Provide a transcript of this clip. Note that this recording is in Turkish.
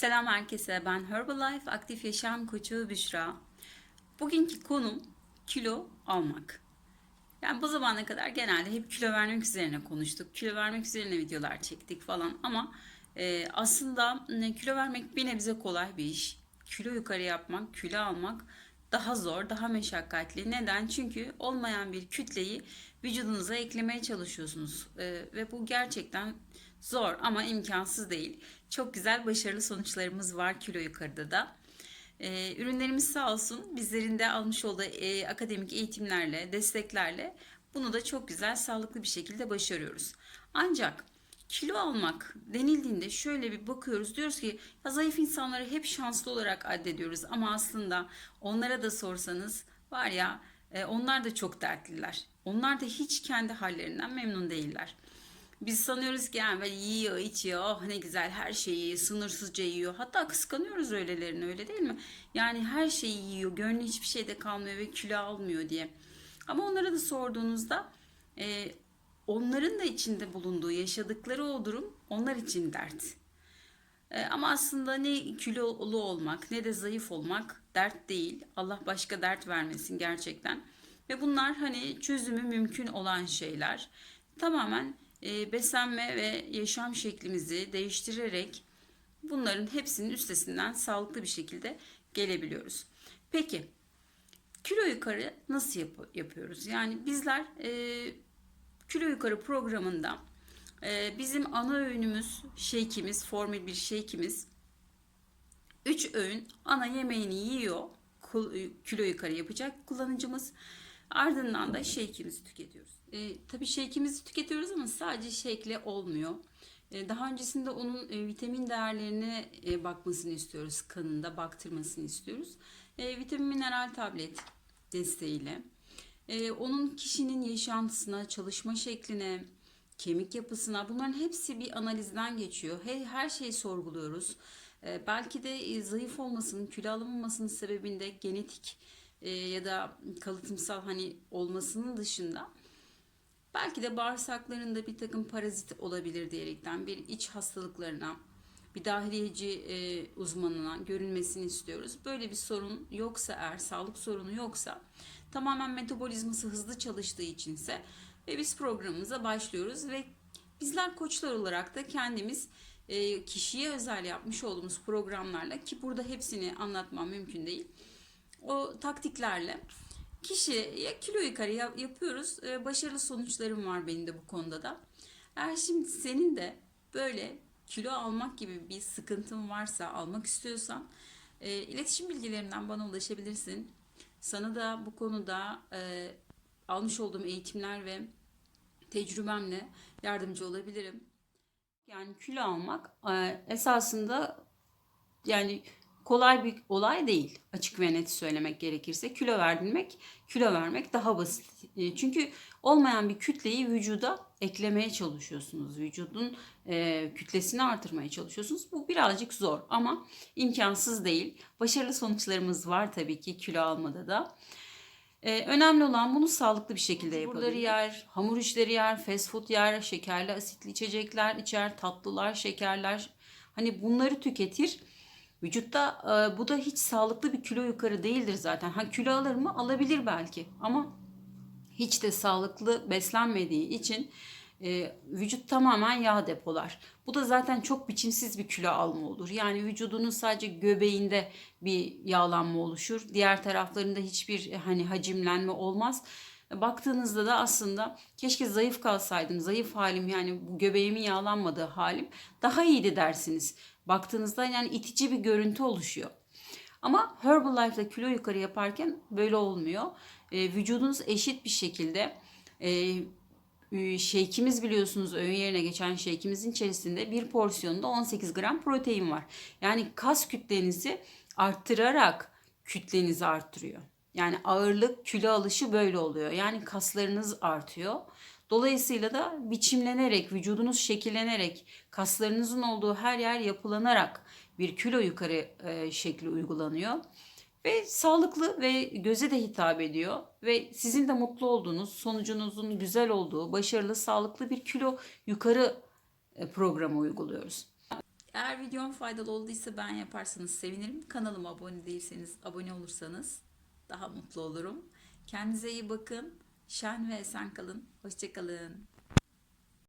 Selam herkese. Ben Herbalife Aktif Yaşam Koçu Büşra. Bugünkü konum kilo almak. Yani bu zamana kadar genelde hep kilo vermek üzerine konuştuk. Kilo vermek üzerine videolar çektik falan ama e, aslında kilo vermek bir nebze kolay bir iş. Kilo yukarı yapmak, kilo almak daha zor, daha meşakkatli. Neden? Çünkü olmayan bir kütleyi vücudunuza eklemeye çalışıyorsunuz. E, ve bu gerçekten zor ama imkansız değil. Çok güzel başarılı sonuçlarımız var kilo yukarıda da. Ee, ürünlerimiz sağ olsun bizlerin de almış olduğu e, akademik eğitimlerle, desteklerle bunu da çok güzel, sağlıklı bir şekilde başarıyoruz. Ancak kilo almak denildiğinde şöyle bir bakıyoruz diyoruz ki ya zayıf insanları hep şanslı olarak addediyoruz ama aslında onlara da sorsanız var ya e, onlar da çok dertliler. Onlar da hiç kendi hallerinden memnun değiller. Biz sanıyoruz ki yani böyle yiyor, içiyor, oh ne güzel her şeyi sınırsızca yiyor. Hatta kıskanıyoruz öylelerini öyle değil mi? Yani her şeyi yiyor, gönlü hiçbir şeyde kalmıyor ve kilo almıyor diye. Ama onlara da sorduğunuzda e, onların da içinde bulunduğu, yaşadıkları o durum onlar için dert. E, ama aslında ne kilolu olmak ne de zayıf olmak dert değil. Allah başka dert vermesin gerçekten. Ve bunlar hani çözümü mümkün olan şeyler. Tamamen e, beslenme ve yaşam şeklimizi değiştirerek bunların hepsinin üstesinden sağlıklı bir şekilde gelebiliyoruz. Peki kilo yukarı nasıl yap- yapıyoruz? Yani bizler e, kilo yukarı programında e, bizim ana öğünümüz shake'imiz, formül bir shake'imiz 3 öğün ana yemeğini yiyor kilo yukarı yapacak kullanıcımız. Ardından da shake'imizi tüketiyoruz. E, tabii shake'imizi tüketiyoruz ama sadece shake'le olmuyor. E, daha öncesinde onun e, vitamin değerlerine e, bakmasını istiyoruz. Kanında baktırmasını istiyoruz. E, vitamin mineral tablet desteğiyle. E, onun kişinin yaşantısına, çalışma şekline, kemik yapısına bunların hepsi bir analizden geçiyor. Her, her şeyi sorguluyoruz. E, belki de e, zayıf olmasının, kilo alamamasının sebebinde genetik e, ya da kalıtımsal hani olmasının dışında belki de bağırsaklarında bir takım parazit olabilir diyerekten bir iç hastalıklarına bir dahiliyeci e, uzmanına görünmesini istiyoruz. Böyle bir sorun yoksa eğer sağlık sorunu yoksa tamamen metabolizması hızlı çalıştığı içinse ve biz programımıza başlıyoruz ve bizler koçlar olarak da kendimiz e, kişiye özel yapmış olduğumuz programlarla ki burada hepsini anlatmam mümkün değil. O taktiklerle kişiye kilo yukarı yap- yapıyoruz. E, başarılı sonuçlarım var benim de bu konuda da. Eğer şimdi senin de böyle kilo almak gibi bir sıkıntın varsa, almak istiyorsan e, iletişim bilgilerimden bana ulaşabilirsin. Sana da bu konuda e, almış olduğum eğitimler ve tecrübemle yardımcı olabilirim. Yani kilo almak e, esasında yani kolay bir olay değil. Açık ve net söylemek gerekirse kilo verdirmek, kilo vermek daha basit. E, Çünkü olmayan bir kütleyi vücuda eklemeye çalışıyorsunuz. Vücudun e, kütlesini artırmaya çalışıyorsunuz. Bu birazcık zor ama imkansız değil. Başarılı sonuçlarımız var tabii ki kilo almada da. Ee, önemli olan bunu sağlıklı bir şekilde yapabilmek. yer, hamur işleri yer, fast food yer, şekerli asitli içecekler içer, tatlılar, şekerler. Hani bunları tüketir. Vücutta e, bu da hiç sağlıklı bir kilo yukarı değildir zaten. Ha kilo alır mı? Alabilir belki ama hiç de sağlıklı beslenmediği için e, vücut tamamen yağ depolar. Bu da zaten çok biçimsiz bir kilo alma olur. Yani vücudunun sadece göbeğinde bir yağlanma oluşur. Diğer taraflarında hiçbir hani hacimlenme olmaz. Baktığınızda da aslında keşke zayıf kalsaydım, zayıf halim yani göbeğimin yağlanmadığı halim daha iyiydi dersiniz. Baktığınızda yani itici bir görüntü oluşuyor. Ama Herbalife'da kilo yukarı yaparken böyle olmuyor. E, vücudunuz eşit bir şekilde e, e, shake'imiz biliyorsunuz öğün yerine geçen shake'imizin içerisinde bir porsiyonda 18 gram protein var. Yani kas kütlenizi arttırarak kütlenizi arttırıyor. Yani ağırlık kilo alışı böyle oluyor. Yani kaslarınız artıyor. Dolayısıyla da biçimlenerek, vücudunuz şekillenerek, kaslarınızın olduğu her yer yapılanarak bir kilo yukarı e, şekli uygulanıyor. Ve sağlıklı ve göze de hitap ediyor. Ve sizin de mutlu olduğunuz, sonucunuzun güzel olduğu, başarılı, sağlıklı bir kilo yukarı e, programı uyguluyoruz. Eğer videom faydalı olduysa ben yaparsanız sevinirim. Kanalıma abone değilseniz abone olursanız daha mutlu olurum. Kendinize iyi bakın. Şen ve esen kalın. Hoşçakalın.